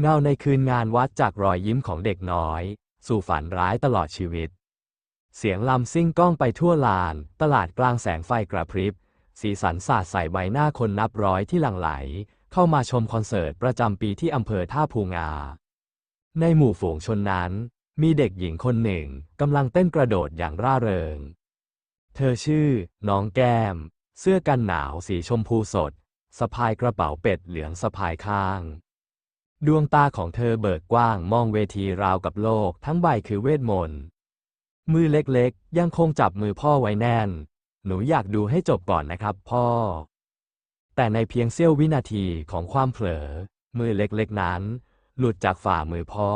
เงาในคืนงานวัดจากรอยยิ้มของเด็กน้อย สู่ฝันร้ายตลอดชีวิต เสียงลำซิ่งก้องไปทั่วลาน ตลาดกลางแสงไฟกระพริบ สีสันสาดใส่ใบหน้าคนนับร้อยที่หลั่งไหล เข้ามาชมคอนเสิร์ตประจำปีที่อำเภอท่าพูงา ในหมู่ฝูงชนนั้น มีเด็กหญิงคนหนึ่งกำลังเต้นกระโดดอย่างร่าเริง เธอชื่อ น้องแก้ม เสื้อกันหนาวสีชมพูสดสะพายกระเป๋าเป็ดเหลืองสะพายข้าง ดวงตาของเธอเบิกกว้างมองเวทีราวกับโลกทั้งใบคือเวทมนต์ มือเล็กๆ ยังคงจับมือพ่อไว้แน่น หนูอยากดูให้จบก่อนนะครับพ่อ แต่ในเพียงเสี้ยววินาทีของความเผลอ มือเล็กๆนั้น หลุดจากฝ่ามือพ่อ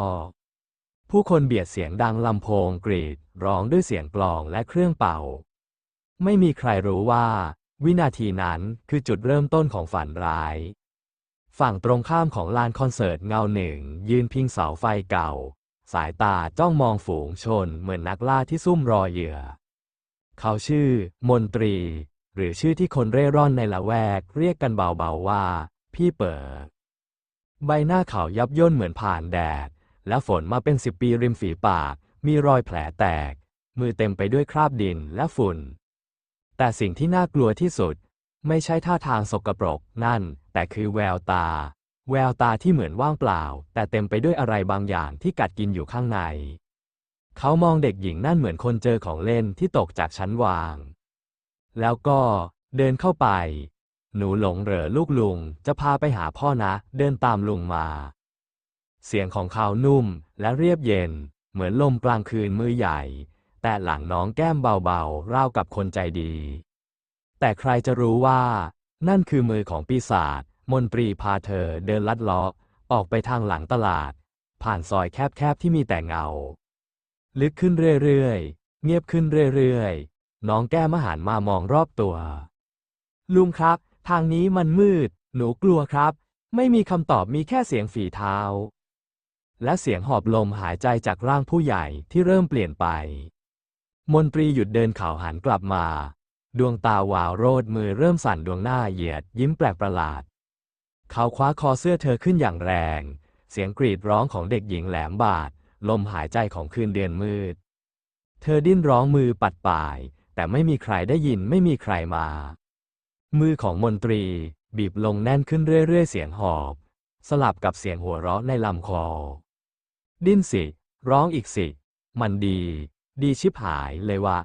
ผู้คนเบียดเสียงดังลำโพงกรีดร้องด้วยเสียงกลองและเครื่องเป่า ไม่มีใครรู้ว่า วินาทีนั้นคือจุดเริ่มต้นของฝันร้าย ฝั่งตรงข้ามของลานคอนเสิร์ตเงาหนึ่ง ยืนพิงเสาไฟเก่า สายตาจ้องมองฝูงชนเหมือนนักล่าที่ซุ่มรอเหยื่อ เขาชื่อ มนตรี หรือชื่อที่คนเร่ร่อนในละแวก เรียกกันเบาๆว่า พี่เปิดใบหน้าเขายับย่นเหมือนผ่านแดด และฝนมาเป็นสิบปีริมฝีปาก มีรอยแผลแตก มือเต็มไปด้วยคราบดินและฝุ่น แต่สิ่งที่น่ากลัวที่สุด ไม่ใช่ท่าทางสกปรกนั่น แต่คือแววตา แววตาที่เหมือนว่างเปล่า แต่เต็มไปด้วยอะไรบางอย่างที่กัดกินอยู่ข้างใน เขามองเด็กหญิงนั่นเหมือนคนเจอของเล่นที่ตกจากชั้นวาง แล้วก็เดินเข้าไป หนูหลงเหรอลูกลุง จะพาไปหาพ่อนะ เดินตามลุงมา เสียงของเขานุ่มและเรียบเย็น เหมือนลมกลางคืนมือใหญ่ แต่หลังน้องแก้มเบาๆราวกับคนใจดี แต่ใครจะรู้ว่า นั่นคือมือของปีศาจมนตรีพาเธอเดินลัดเลาะออกไปทางหลังตลาด ผ่านซอยแคบๆที่มีแต่เงา ลึกขึ้นเรื่อยๆ เงียบขึ้นเรื่อยๆ น้องแก้มหันมามองรอบตัว ลุงครับ ทางนี้มันมืด หนูกลัวครับ ไม่มีคำตอบมีแค่เสียงฝีเท้า และเสียงหอบลมหายใจจากร่างผู้ใหญ่ที่เริ่มเปลี่ยนไป มนตรีหยุดเดินเข่าหันกลับมา ดวงตาวาวโรดมือเริ่มสั่นดวงหน้าเหยียดยิ้มแปลกประหลาด เขาคว้าคอเสื้อเธอขึ้นอย่างแรง เสียงกรีดร้องของเด็กหญิงแหลมบาด ลมหายใจของคืนเดือนมืด เธอดิ้นร้องมือปัดป่าย แต่ไม่มีใครได้ยินไม่มีใครมา มือของมนตรีบีบลงแน่นขึ้นเรื่อยๆ เสียงหอบ สลับกับเสียงหัวเราะในลำคอ ดิ้นสิ ร้องอีกสิ มันดี ดีชิบหายเลยว่า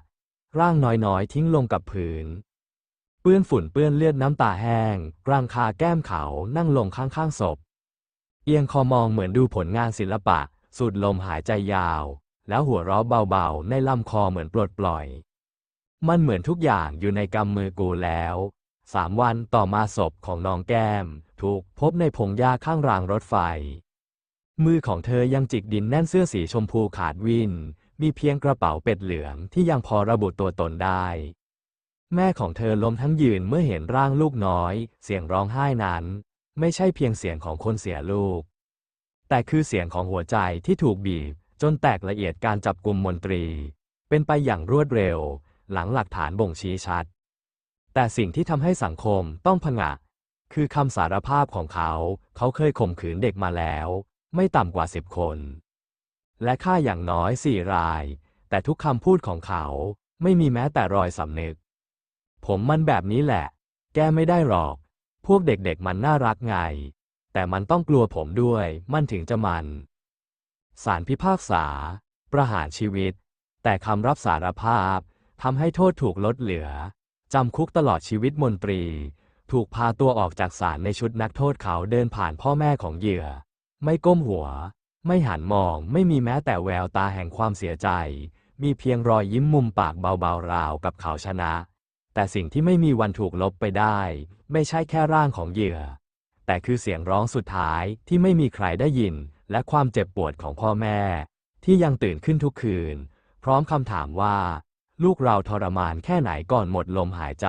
ร่างน้อยๆ ทิ้งลงกับพื้นเปื้อนฝุ่นเปื้อนเลือดน้ำตาแห้งกลางคาแก้มเขานั่งลงข้างๆศพ เอียงคอมองเหมือนดูผลงานศิลปะสูดลมหายใจยาว แล้วหัวเราะเบาๆ ในลำคอเหมือนปลดปล่อย มันเหมือนทุกอย่างอยู่ในกำมือกูแล้วสามวันต่อมาศพของน้องแก้ม ถูกพบในพงหญ้าข้างรางรถไฟ มือของเธอยังจิกดินแน่นเสื้อสีชมพูขาดวิน มีเพียงกระเป๋าเป็ดเหลืองที่ยังพอระบุตัวตนได้ แม่ของเธอล้มทั้งยืนเมื่อเห็นร่างลูกน้อย เสียงร้องไห้นั้น ไม่ใช่เพียงเสียงของคนเสียลูก แต่คือเสียงของหัวใจที่ถูกบีบ จนแตกละเอียดการจับกลุ่มมนตรี เป็นไปอย่างรวดเร็ว หลังหลักฐานบ่งชี้ชัด แต่สิ่งที่ทำให้สังคมต้องผงะ คือคำสารภาพของเขา เขาเคยข่มขืนเด็กมาแล้ว ไม่ต่ำกว่าสิบคน และฆ่าอย่างน้อยสี่ราย แต่ทุกคำพูดของเขาไม่มีแม้แต่รอยสำนึก ผมมันแบบนี้แหละ แก้ไม่ได้หรอก พวกเด็กๆมันน่ารักไง แต่มันต้องกลัวผมด้วย มันถึงจะมันศาลพิพากษา ประหารชีวิต แต่คำรับสารภาพทำให้โทษถูกลดเหลือ จำคุกตลอดชีวิตมนตรี ถูกพาตัวออกจากศาลในชุดนักโทษเขาเดินผ่านพ่อแม่ของเหยื่อ ไม่ก้มหัว ไม่หันมองไม่มีแม้แต่แววตาแห่งความเสียใจ มีเพียงรอยยิ้มมุมปากเบาๆราวกับเขาชนะ แต่สิ่งที่ไม่มีวันถูกลบไปได้ ไม่ใช่แค่ร่างของเหยื่อ แต่คือเสียงร้องสุดท้ายที่ไม่มีใครได้ยิน และความเจ็บปวดของพ่อแม่ ที่ยังตื่นขึ้นทุกคืน พร้อมคำถามว่า ลูกเราทรมานแค่ไหนก่อนหมดลมหายใจ